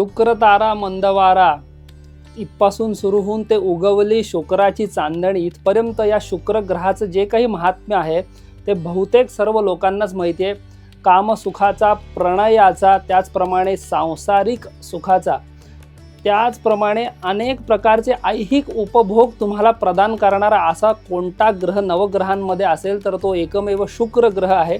शुक्र तारा मंदवारा. इथपासून सुरू होऊन ते उगवली शुक्राची चांदणी. इथपर्यंत या शुक्र ग्रहाचं जे काही महात्म्य आहे ते बहुतेक सर्व लोकांनाच माहिती आहे. कामसुखाचा प्रणयाचा त्याचप्रमाणे सांसारिक सुखाचा. त्याचप्रमाणे अनेक प्रकारचे ऐहिक उपभोग तुम्हाला प्रदान करणारा असा कोणता ग्रह नवग्रहांमध्ये असेल तर तो एकमेव शुक्र ग्रह आहे.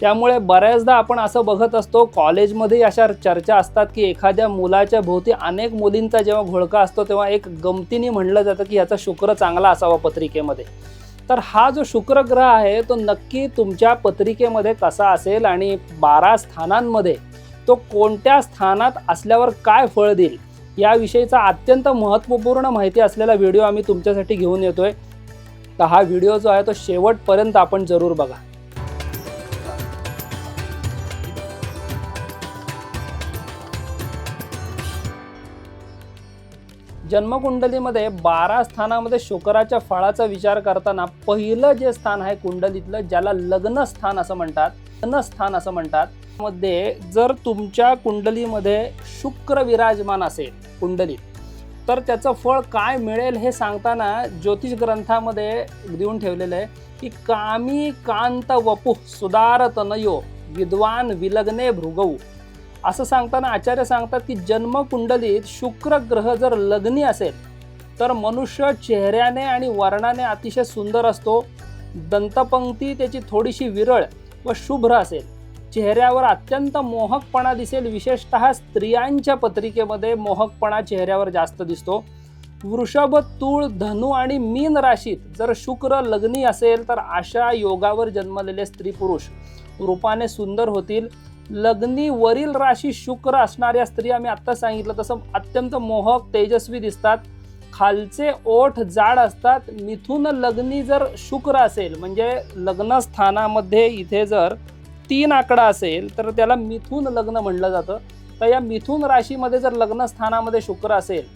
त्यामुळे बऱ्याचदा आपण असं बघत असतो कॉलेजमध्ये अशा चर्चा असतात की एखाद्या मुलाच्या भोवती अनेक मुलींचा जेव्हा घोळका असतो तेव्हा एक गमतीने म्हणलं जातं की ह्याचा शुक्र चांगला असावा पत्रिकेमध्ये. तर हा जो शुक्र ग्रह आहे तो नक्की तुमच्या पत्रिकेमध्ये कसा असेल आणि बारा स्थानांमध्ये तो कोणत्या स्थानात असल्यावर काय फळ देईल याविषयीचा अत्यंत महत्त्वपूर्ण माहिती असलेला व्हिडिओ आम्ही तुमच्यासाठी घेऊन येतोय. तर हा व्हिडिओ जो आहे तो शेवटपर्यंत आपण जरूर बघा. जन्मकुंडलीमध्ये बारा स्थानामध्ये शुक्राच्या फळाचा विचार करताना पहिलं जे स्थान आहे कुंडलीतलं ज्याला लग्न स्थान असं म्हणतात लग्न स्थान असं म्हणतात मध्ये जर तुमच्या कुंडलीमध्ये शुक्र विराजमान असेल कुंडलीत तर त्याचं फळ काय मिळेल हे सांगताना ज्योतिष ग्रंथामध्ये देऊन ठेवलेलं आहे की कामी कांत वपु सुदार तनयो विद्वान विलग्ने भृगऊ असं सांगताना आचार्य सांगतात की जन्मकुंडलीत शुक्र ग्रह जर लग्नी असेल तर मनुष्य चेहऱ्याने आणि वर्णाने अतिशय सुंदर असतो. दंतपंक्ती त्याची थोडीशी विरळ व शुभ्र असेल. चेहऱ्यावर अत्यंत मोहकपणा दिसेल. विशेषतः स्त्रियांच्या पत्रिकेमध्ये मोहकपणा चेहऱ्यावर जास्त दिसतो. वृषभ तूळ धनु आणि मीन राशीत जर शुक्र लग्नी असेल तर अशा योगावर जन्मलेले स्त्री पुरुष रूपाने सुंदर होतील. लग्नी वरील राशी शुक्र असणाऱ्या स्त्रिया मी आत्ता सांगितलं तसं अत्यंत मोहक तेजस्वी दिसतात. खालचे ओठ जाड असतात. मिथून लग्नी जर शुक्र असेल म्हणजे लग्नस्थानामध्ये इथे जर तीन आकडा असेल तर त्याला मिथून लग्न म्हणलं जातं. तर या मिथून राशीमध्ये जर लग्नस्थानामध्ये शुक्र असेल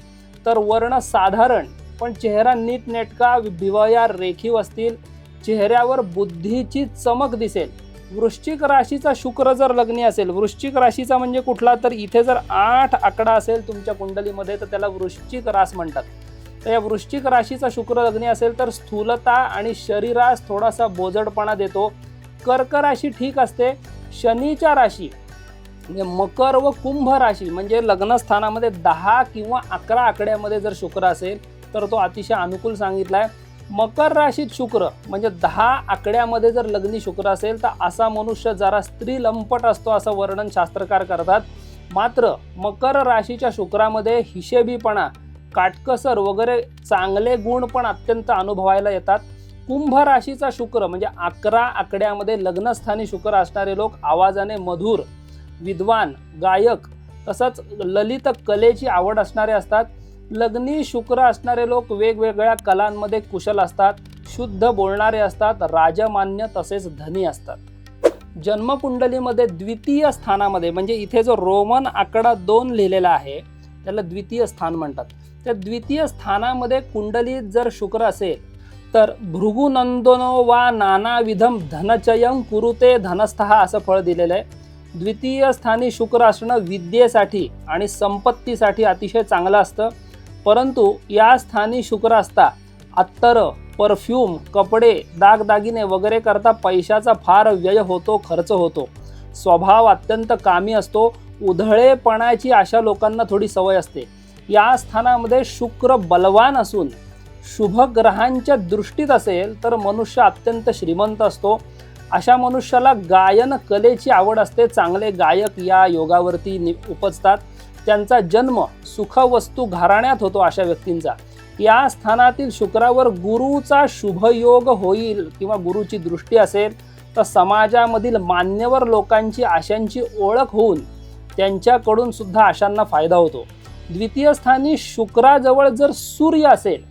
तर वर्ण साधारण पण चेहरा नीटनेटका भिवया रेखीव असतील. चेहऱ्यावर बुद्धीची चमक दिसेल. वृश्चिक राशीचा शुक्र जर लग्नी असेल वृश्चिक राशीचा म्हणजे कुठला? तर इथे जर आठ आकडा असेल तुमच्या कुंडलीमध्ये तर त्याला वृश्चिक रास म्हणतात. तर या वृश्चिक राशीचा शुक्र लग्नी असेल तर स्थूलता आणि शरीरास थोडासा बोजडपणा देतो. कर्क राशी ठीक असते. शनीच्या राशी म्हणजे मकर व कुंभ राशी म्हणजे लग्नस्थानामध्ये दहा किंवा अकरा आकड्यामध्ये जर शुक्र असेल तर तो अतिशय अनुकूल सांगितला आहे मकर राशीत शुक्र म्हणजे दहा आकड्यामध्ये जर लग्नी शुक्र असेल तर असा मनुष्य जरा स्त्री लंपट असतो असं वर्णन शास्त्रकार करतात. मात्र मकर राशीच्या शुक्रामध्ये हिशेबीपणा काटकसर वगैरे चांगले गुण पण अत्यंत अनुभवायला येतात. कुंभ राशीचा शुक्र म्हणजे अकरा आकड्यामध्ये लग्नस्थानी शुक्र असणारे लोक आवाजाने मधुर विद्वान गायक तसंच ललित कलेची आवड असणारे असतात. लग्नी शुक्र असणारे लोक वेगवेगळ्या कलांमध्ये कुशल असतात शुद्ध बोलणारे असतात राजमान्य तसेच धनी असतात. जन्मकुंडलीमध्ये द्वितीय स्थानामध्ये म्हणजे इथे जो रोमन आकडा दोन लिहिलेला आहे त्याला द्वितीय स्थान म्हणतात. त्या द्वितीय स्थानामध्ये कुंडलीत जर शुक्र असेल तर भृगुनंदनो वा नानाविधम धनचयं कुरुते धनस्थहा असं फळ दिलेलं आहे. द्वितीय स्थानी शुक्र असणं विद्येसाठी आणि संपत्तीसाठी अतिशय चांगलं असतं. परंतु या स्थानी शुक्र असता अत्तर परफ्यूम कपडे दागदागिने वगैरे करता पैशाचा फार व्यय होतो खर्च होतो. स्वभाव अत्यंत कामी असतो उधळेपणाची अशा लोकांना थोडी सवय असते. या स्थानामध्ये शुक्र बलवान असून शुभ ग्रहांच्या दृष्टीत असेल तर मनुष्य अत्यंत श्रीमंत असतो. अशा मनुष्याला गायन कलेची आवड असते चांगले गायक या योगावरती नि उपजतात. त्यांचा जन्म सुखवस्तू घराण्यात होतो अशा व्यक्तींचा. या स्थानातील शुक्रावर गुरुचा शुभयोग होईल किंवा गुरुची दृष्टी असेल तर समाजामधील मान्यवर लोकांची आशांची ओळख होऊन त्यांच्याकडून सुद्धा आशांना फायदा होतो. द्वितीय स्थानी शुक्राजवळ जर सूर्य असेल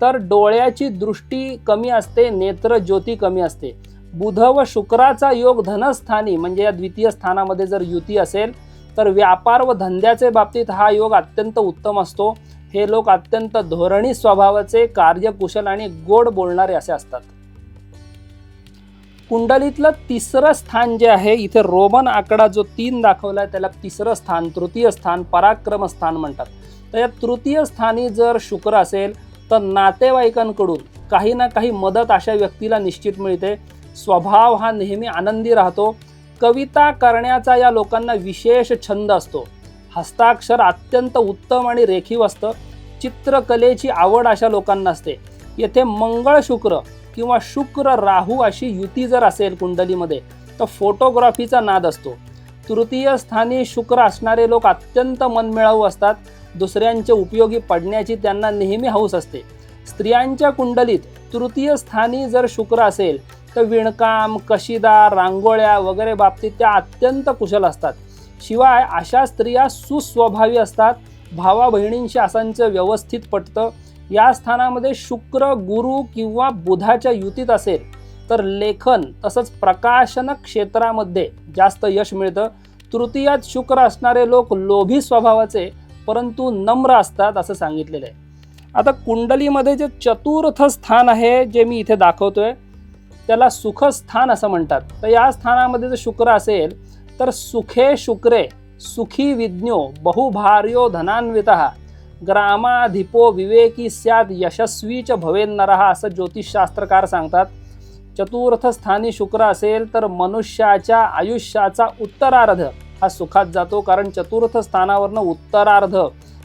तर डोळ्याची दृष्टी कमी असते नेत्र ज्योती कमी असते. बुध व शुक्राचा योग धनस्थानी म्हणजे या द्वितीय स्थानामध्ये जर युती असेल तर व्यापार व धंद्याचे बाबतीत हा योग अत्यंत उत्तम असतो. हे लोक अत्यंत धोरणी स्वभावाचे कार्यकुशल आणि गोड बोलणारे असे असतात. कुंडलीतलं तिसरं स्थान जे आहे इथे रोमन आकडा जो तीन दाखवला आहे त्याला तिसरं स्थान तृतीय स्थान पराक्रम स्थान म्हणतात. तर या तृतीय स्थानी जर शुक्र असेल तर नातेवाईकांकडून काही ना काही मदत अशा व्यक्तीला निश्चित मिळते. स्वभाव हा नेहमी आनंदी राहतो. कविता करण्याचा या लोकांना विशेष छंद असतो. हस्ताक्षर अत्यंत उत्तम आणि रेखीव असतं चित्रकलेची आवड अशा लोकांना असते. येथे मंगळ शुक्र किंवा शुक्र राहू अशी युती जर असेल कुंडलीमध्ये तर फोटोग्राफीचा नाद असतो. तृतीय स्थानी शुक्र असणारे लोक अत्यंत मनमिळावू असतात. दुसऱ्यांचे उपयोगी पडण्याची त्यांना नेहमी हौस असते. स्त्रियांच्या कुंडलीत तृतीय स्थानी जर शुक्र असेल तर विणकाम कशीदार रांगोळ्या वगैरे बाबतीत त्या अत्यंत कुशल असतात. शिवाय अशा स्त्रिया सुस्वभावी असतात. भावा बहिणींशी असांचं व्यवस्थित पटतं. या स्थानामध्ये शुक्र गुरु किंवा बुधाच्या युतीत असेल तर लेखन तसंच प्रकाशन क्षेत्रामध्ये जास्त यश मिळतं. तृतीयात शुक्र असणारे लोक लोभी स्वभावाचे परंतु नम्र असतात असं सांगितलेलं आहे. आता कुंडलीमध्ये जे चतुर्थ स्थान आहे जे मी इथे दाखवतोय त्याला सुखस्थान असं म्हणतात. तर या स्थानामध्ये जर शुक्र असेल तर सुखे शुक्रे सुखी विज्ञो बहुभार्यो धनान्वित ग्रामाधिपो विवेकी स्यात यशस्वी च भवेन्नरहा असं ज्योतिषशास्त्रकार सांगतात. चतुर्थस्थानी शुक्र असेल तर मनुष्याच्या आयुष्याचा उत्तरार्ध हा सुखात जातो कारण चतुर्थ स्थानावरनं उत्तरार्ध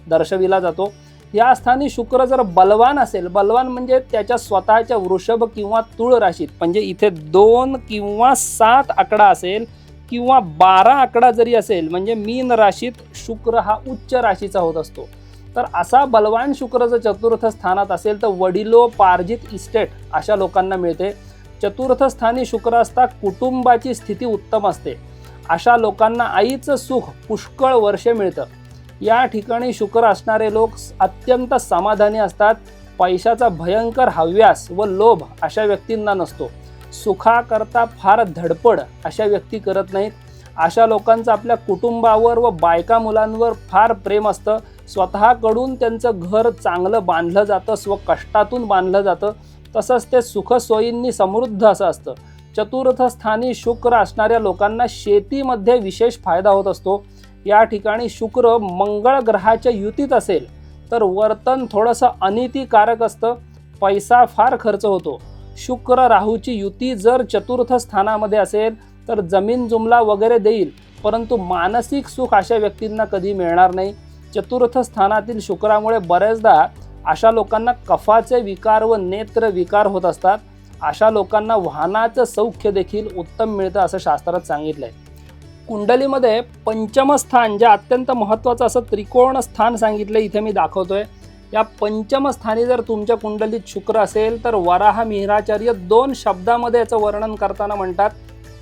दर्शविला जातो. या स्थानी शुक्र जर बलवान असेल बलवान म्हणजे त्याच्या स्वतःच्या वृषभ किंवा तुळ राशीत म्हणजे इथे दोन किंवा सात आकडा असेल किंवा बारा आकडा जरी असेल म्हणजे मीन राशीत शुक्र हा उच्च राशीचा होत असतो. तर असा बलवान शुक्र जर चतुर्थ स्थानात असेल तर वडिलोपार्जित इस्टेट अशा लोकांना मिळते. चतुर्थ स्थानी शुक्र असता कुटुंबाची स्थिती उत्तम असते. अशा लोकांना आईचं सुख पुष्कळ वर्षे मिळतं. या ठिकाणी शुक्र असणारे लोक अत्यंत समाधानी असतात. पैशाचा भयंकर हव्यास व लोभ अशा व्यक्तींना नसतो. सुखाकरता फार धडपड अशा व्यक्ती करत नाहीत. अशा लोकांचं आपल्या कुटुंबावर व बायका मुलांवर फार प्रेम असतं. स्वतःकडून त्यांचं घर चांगलं बांधलं जातं स्व कष्टातून बांधलं जातं. तसंच ते सुखसोयींनी समृद्ध असं असतं. चतुर्थ स्थानी शुक्र असणाऱ्या लोकांना शेतीमध्ये विशेष फायदा होत असतो. या ठिकाणी शुक्र मंगळ ग्रहाच्या युतीत असेल तर वर्तन थोडंसं अनितिकारक असतं. पैसा फार खर्च होतो. शुक्र राहूची युती जर चतुर्थ स्थानामध्ये असेल तर जमीन जुमला वगैरे देईल परंतु मानसिक सुख अशा व्यक्तींना कधी मिळणार नाही. चतुर्थ स्थानातील शुक्रामुळे बऱ्याचदा अशा लोकांना कफाचे विकार व नेत्र विकार होत असतात. अशा लोकांना वाहनाचं सौख्य देखील उत्तम मिळतं असं शास्त्रात सांगितलं आहे कुंडलीमध्ये पंचम स्थान जे अत्यंत महत्त्वाचं असं त्रिकोण स्थान सांगितलं इथे मी दाखवतोय. या पंचमस्थानी जर तुमच्या कुंडलीत शुक्र असेल तर वराह मिहिराचार्य दोन शब्दामध्ये याचं वर्णन करताना म्हणतात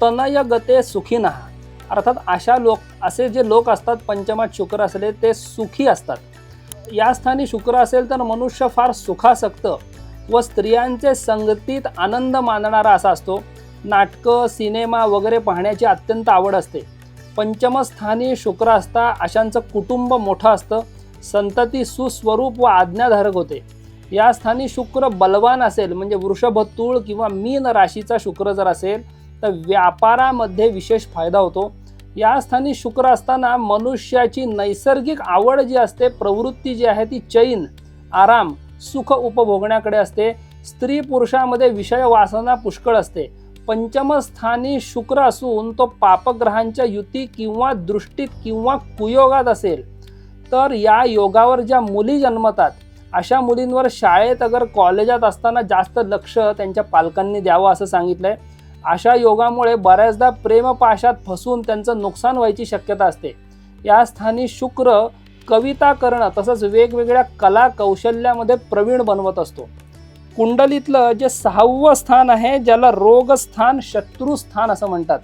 तनय गते सुखीनहा अर्थात अशा लोक असे जे लोक असतात पंचमात शुक्र असले ते सुखी असतात. या स्थानी शुक्र असेल तर मनुष्य फार सुखासक्त व स्त्रियांचे संगतीत आनंद मानणारा असा असतो. नाटकं सिनेमा वगैरे पाहण्याची अत्यंत आवड असते. पंचमस्थानी शुक्र असता अशांचं कुटुंब मोठं असतं. संतती सुस्वरूप व आज्ञाधारक होते. या स्थानी शुक्र बलवान असेल म्हणजे वृषभतूळ किंवा मीन राशीचा शुक्र जर असेल तर व्यापारामध्ये विशेष फायदा होतो. या स्थानी शुक्र असताना मनुष्याची नैसर्गिक आवड जी असते प्रवृत्ती जी आहे ती चैन आराम सुख उपभोगण्याकडे असते. स्त्री पुरुषामध्ये विषय वासना पुष्कळ असते. पंचमस्थानी शुक्र असून तो पापग्रहांच्या युती किंवा दृष्टीत किंवा कुयोगात असेल. तर या योगावर ज्या मुली जन्मतात अशा मुलींवर शाळेत अगर कॉलेजात असताना जास्त लक्ष त्यांच्या पालकांनी द्यावं असं सांगितलंय. अशा योगामुळे बऱ्याचदा प्रेमपाशात फसून त्यांचं नुकसान व्हायची शक्यता असते. या स्थानी शुक्र कविता करणं तसंच वेगवेगळ्या कला कौशल्यामध्ये प्रवीण बनवत असतो. कुंडलीतलं जे सहावं स्थान आहे ज्याला रोगस्थान शत्रुस्थान असं म्हणतात.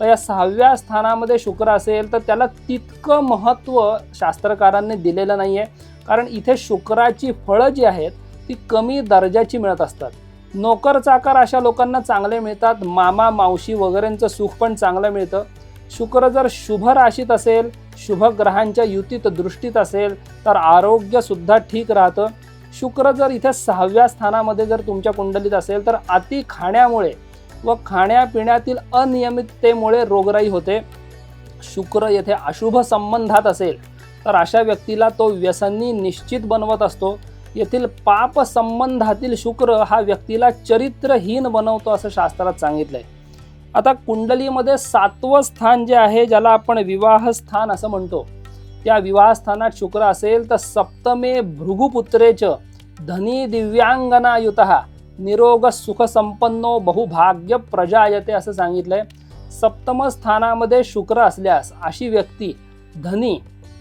तर या सहाव्या स्थानामध्ये शुक्र असेल तर त्याला तितकं महत्त्व शास्त्रकारांनी दिलेलं नाही आहे कारण इथे शुक्राची फळं जी आहेत ती कमी दर्जाची मिळत असतात. नोकर चाकर अशा लोकांना चांगले मिळतात. मामा मावशी वगैरेंचं सुख पण चांगलं मिळतं. शुक्र जर शुभ राशीत असेल शुभ ग्रहांच्या युतीत दृष्टीत असेल तर आरोग्यसुद्धा ठीक राहतं. शुक्र जर इथे सहाव्या स्थानामध्ये जर तुमच्या कुंडलीत असेल तर अति खाण्यामुळे व खाण्यापिण्यातील अनियमिततेमुळे रोगराई होते. शुक्र येथे अशुभ संबंधात असेल तर अशा व्यक्तीला तो व्यसनी निश्चित बनवत असतो. येथील पाप संबंधातील शुक्र हा व्यक्तीला चरित्रहीन बनवतो असं शास्त्रात सांगितलंय. आता कुंडलीमध्ये सातवं स्थान जे आहे ज्याला आपण विवाहस्थान असं म्हणतो त्या विवाहस्थानात शुक्र असेल तर सप्तमे भृगुपुत्रेच धनी दिव्यांगनायुत निरोग सुखसंपन्नो बहुभाग्य प्रजायते असं सांगितलंय. सप्तम स्थानामध्ये शुक्र असल्यास अशी व्यक्ती धनी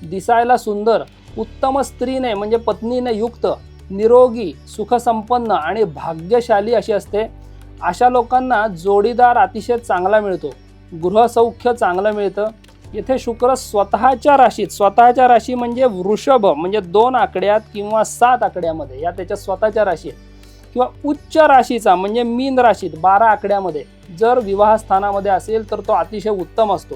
दिसायला सुंदर उत्तम स्त्रीने म्हणजे पत्नीने युक्त निरोगी सुखसंपन्न आणि भाग्यशाली अशी असते. अशा लोकांना जोडीदार अतिशय चांगला मिळतो. गृहसौख्य चांगलं मिळतं. येथे शुक्र स्वतःच्या राशीत स्वतःच्या राशी म्हणजे वृषभ म्हणजे दोन आकड्यात किंवा सात आकड्यामध्ये या त्याच्या स्वतःच्या राशीत. किंवा उच्च राशीचा म्हणजे मीन राशीत बारा आकड्यामध्ये. जर विवाह स्थानामध्ये असेल तर तो अतिशय उत्तम असतो.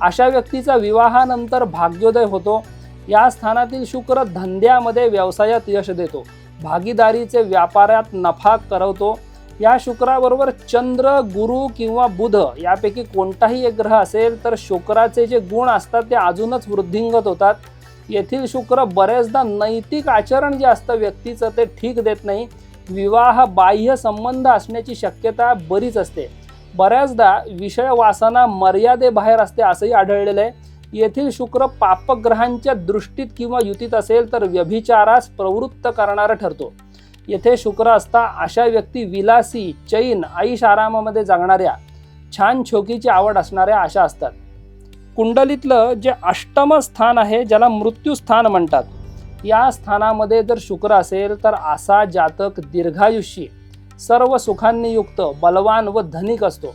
अशा व्यक्तीचा विवाहानंतर भाग्योदय होतो. या स्थानातील शुक्र धंद्यामध्ये व्यवसायात यश देतो. भागीदारीचे व्यापारात नफा करवतो. या शुक्राबरोबर चंद्र गुरु किंवा बुध यापैकी कोणताही एक ग्रह असेल तर शुक्राचे जे गुण असतात ते अजूनच वृद्धिंगत होतात. येथील शुक्र बरेचदा नैतिक आचरण जे असतं व्यक्तीचं ते ठीक देत नाही. विवाह बाह्य संबंध असण्याची शक्यता बरीच असते. बऱ्याचदा विषय वासना मर्यादेबाहेर असते असंही आढळलेलं आहे. येथील शुक्र पापग्रहांच्या दृष्टीत किंवा युतीत असेल तर व्यभिचारास प्रवृत्त करणारा ठरतो. येथे शुक्र असता अशा व्यक्ती विलासी चैन आईश आरामामध्ये जगणाऱ्या छान छोकीची आवड असणाऱ्या अशा असतात. कुंडलीतलं जे अष्टम स्थान आहे ज्याला मृत्यू स्थान म्हणतात या स्थानामध्ये जर शुक्र असेल तर असा जातक दीर्घायुष्यी सर्व सुखांनी युक्त बलवान व धनिक असतो.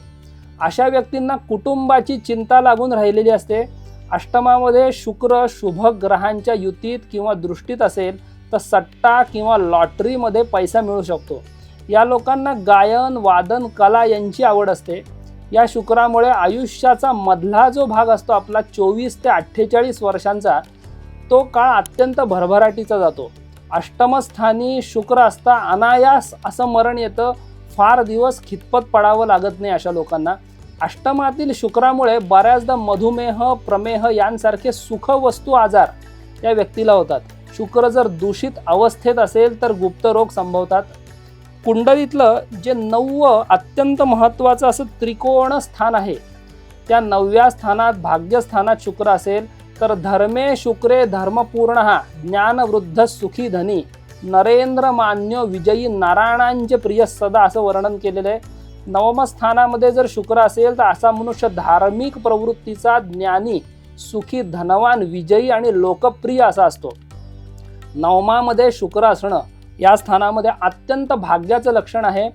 अशा व्यक्तींना कुटुंबाची चिंता लागून राहिलेली असते. अष्टमामध्ये शुक्र शुभ ग्रहांच्या युतीत किंवा दृष्टीत असेल तर सट्टा किंवा लॉटरीमध्ये पैसा मिळू शकतो. या लोकांना गायन वादन कला यांची आवड असते. या शुक्रामुळे आयुष्याचा मधला जो भाग असतो आपला चोवीस ते अठ्ठेचाळीस वर्षांचा तो काळ अत्यंत भरभराटीचा जातो. अष्टमस्थानी शुक्र असता अनायास असं मरण येतं फार दिवस खितपत पडावं लागत नाही अशा लोकांना. अष्टमातील शुक्रामुळे बऱ्याचदा मधुमेह प्रमेह यांसारखे सुखवस्तू आजार या व्यक्तीला होतात. शुक्र जर दूषित अवस्थेत असेल तर गुप्तरोग संभवतात. कुंडलीतलं जे नववं अत्यंत महत्त्वाचं असं त्रिकोण स्थान आहे त्या नवव्या स्थानात भाग्यस्थानात शुक्र असेल तर धर्मे शुक्रे धर्मपूर्ण हा ज्ञानवृद्ध सुखी धनी नरेंद्र मान्य विजयी नारायणांचे प्रिय सदा असं वर्णन केलेलं आहे. नवमस्थानामध्ये जर शुक्र असेल तर असा मनुष्य धार्मिक प्रवृत्तीचा ज्ञानी सुखी धनवान विजयी आणि लोकप्रिय असा असतो. नवमामध्ये शुक्र असणं या स्थानामध्ये अत्यंत भाग्याचं लक्षण आहे.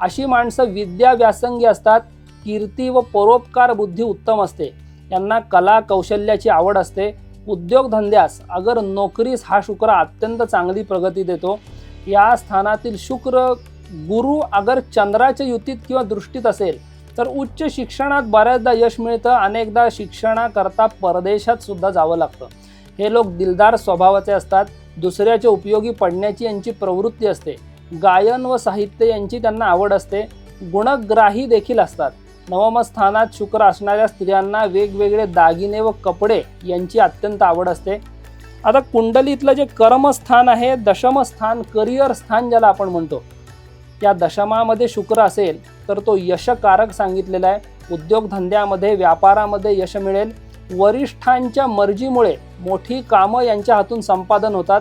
अशी माणसं विद्या व्यासंगी असतात कीर्ती व परोपकार बुद्धी उत्तम असते. यांना कला कौशल्याची आवड असते. उद्योगधंद्यास अगर नोकरीस हा शुक्र अत्यंत चांगली प्रगती देतो. या स्थानातील शुक्र गुरु अगर चंद्राच्या युतीत किंवा दृष्टीत असेल तर उच्च शिक्षणात बऱ्याचदा यश मिळतं. अनेकदा शिक्षणाकरता परदेशात सुद्धा जावं लागतं. हे लोक दिलदार स्वभावाचे असतात. दुसऱ्याच्या उपयोगी पडण्याची यांची प्रवृत्ती असते. गायन व साहित्य यांची त्यांना आवड असते. गुणग्राही देखील असतात. नवम स्थानात शुक्र असणाऱ्या स्त्रियांना वेगवेगळे दागिने व कपडे यांची अत्यंत आवड असते. आता कुंडलीतलं जे कर्मस्थान आहे दशमस्थान करिअर स्थान ज्याला आपण म्हणतो या दशमामध्ये शुक्र असेल तर तो यशकारक सांगितलेला आहे. उद्योगधंद्यामध्ये व्यापारामध्ये यश मिळेल. वरिष्ठांच्या मर्जीमुळे मोठी कामं यांच्या हातून संपादन होतात.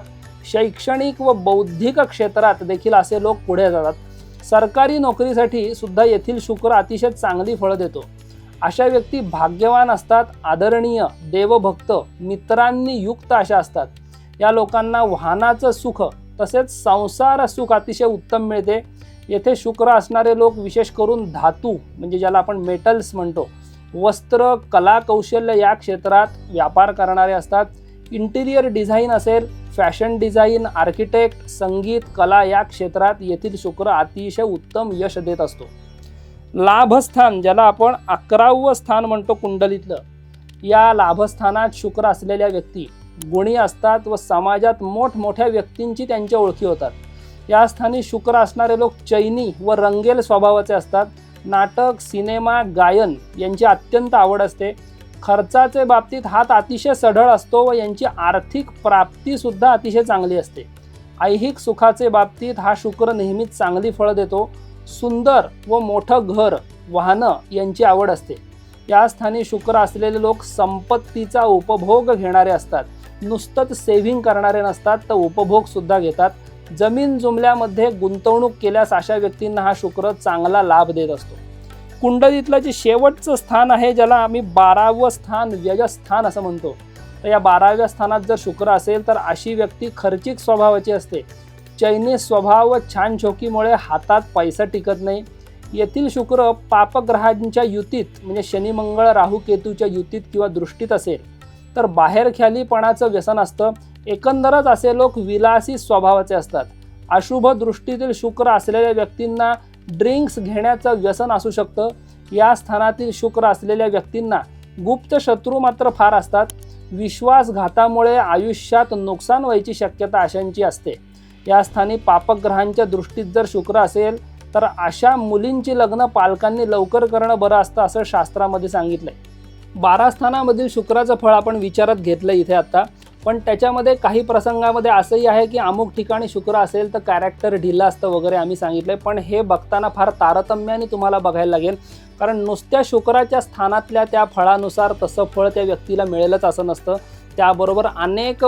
शैक्षणिक व बौद्धिक क्षेत्रात देखील असे लोक पुढे जातात. सरकारी नोकरीसाठी सुद्धा येथील शुक्र अतिशय चांगली फळं देतो. अशा व्यक्ती भाग्यवान असतात आदरणीय देवभक्त मित्रांनी युक्त अशा असतात. या लोकांना वाहनाचं सुख तसेच संसार सुख अतिशय उत्तम मिळते. येथे शुक्र असणारे लोक विशेष करून धातू म्हणजे ज्याला आपण मेटल्स म्हणतो वस्त्र कला कौशल्य या क्षेत्रात व्यापार करणारे असतात. इंटिरियर डिझाईन असेल फॅशन डिझाईन आर्किटेक्ट संगीत कला या क्षेत्रात येथील शुक्र अतिशय उत्तम यश देत असतो. लाभस्थान ज्याला आपण अकरावं स्थान म्हणतो कुंडलीतलं या लाभस्थानात शुक्र असलेल्या व्यक्ती गुणी असतात व समाजात मोठमोठ्या व्यक्तींची त्यांच्या ओळखी होतात. या स्थानी शुक्र असणारे लोक चैनी व रंगेल स्वभावाचे असतात. नाटक सिनेमा गायन यांची अत्यंत आवड असते. खर्चाचे बाबतीत हात अतिशय सढळ असतो व यांची आर्थिक प्राप्तीसुद्धा अतिशय चांगली असते. ऐहिक सुखाचे बाबतीत हा शुक्र नेहमीच चांगली फळं देतो. सुंदर व मोठं घर वाहनं यांची आवड असते. या स्थानी शुक्र असलेले लोक संपत्तीचा उपभोग घेणारे असतात. नुसतंच सेव्हिंग करणारे नसतात तर उपभोगसुद्धा घेतात. जमीन जुमल्यामध्ये गुंतवणूक केल्यास अशा व्यक्तींना हा शुक्र चांगला लाभ देत असतो. कुंडलीतलं जे शेवटचं स्थान आहे ज्याला आम्ही बारावं स्थान व्ययस्थान असं म्हणतो. तर या बाराव्या स्थानात जर शुक्र असेल तर अशी व्यक्ती खर्चिक स्वभावाची असते. चैनी स्वभाव व छान हातात पैसा टिकत नाही. येथील शुक्र पापग्रहांच्या युतीत म्हणजे शनिमंगळ राहू केतूच्या युतीत किंवा दृष्टीत असेल तर बाहेर ख्यालीपणाचं व्यसन असतं. एकंदरच असे लोक विलासी स्वभावाचे असतात. अशुभ दृष्टीतील शुक्र असलेल्या व्यक्तींना ड्रिंक्स घेण्याचं व्यसन असू शकतं. या स्थानातील शुक्र असलेल्या व्यक्तींना गुप्त शत्रू मात्र फार असतात. विश्वासघातामुळे आयुष्यात नुकसान व्हायची शक्यता अशांची असते. या स्थानी पापग्रहांच्या दृष्टीत जर शुक्र असेल तर अशा मुलींची लग्न पालकांनी लवकर करणं बरं असतं असं शास्त्रामध्ये सांगितलंय. बारा स्थानामधील शुक्राचं फळ आपण विचारात घेतलं इथे आता. पण त्याच्यामध्ये काही प्रसंगामध्ये असंही आहे की अमुक ठिकाणी शुक्र असेल तर कॅरेक्टर ढिला असतं वगैरे आम्ही सांगितलंय. पण हे बघताना फार तारतम्याने तुम्हाला बघायला लागेल. कारण नुसत्या शुक्राच्या स्थानातल्या त्या फळानुसार तसं फळ त्या व्यक्तीला मिळेलच असं नसतं. त्याबरोबर अनेक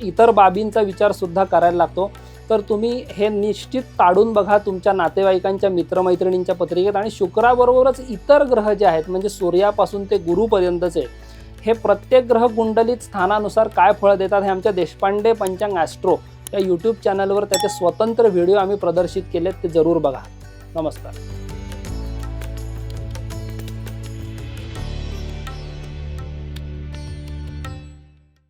इतर बाबींचा विचारसुद्धा करायला लागतो. तर तुम्ही हे निश्चित ताडून बघा तुमच्या नातेवाईकांच्या मित्रमैत्रिणींच्या पत्रिकेत. आणि शुक्राबरोबरच इतर ग्रह जे आहेत म्हणजे सूर्यापासून ते गुरुपर्यंतचे हे प्रत्येक ग्रह कुंडलीत स्थानानुसार काय फळं देतात हे आमच्या देशपांडे पंचांग ॲस्ट्रो या यूट्यूब चॅनलवर त्याचे स्वतंत्र व्हिडिओ आम्ही प्रदर्शित केलेत ते जरूर बघा. नमस्कार.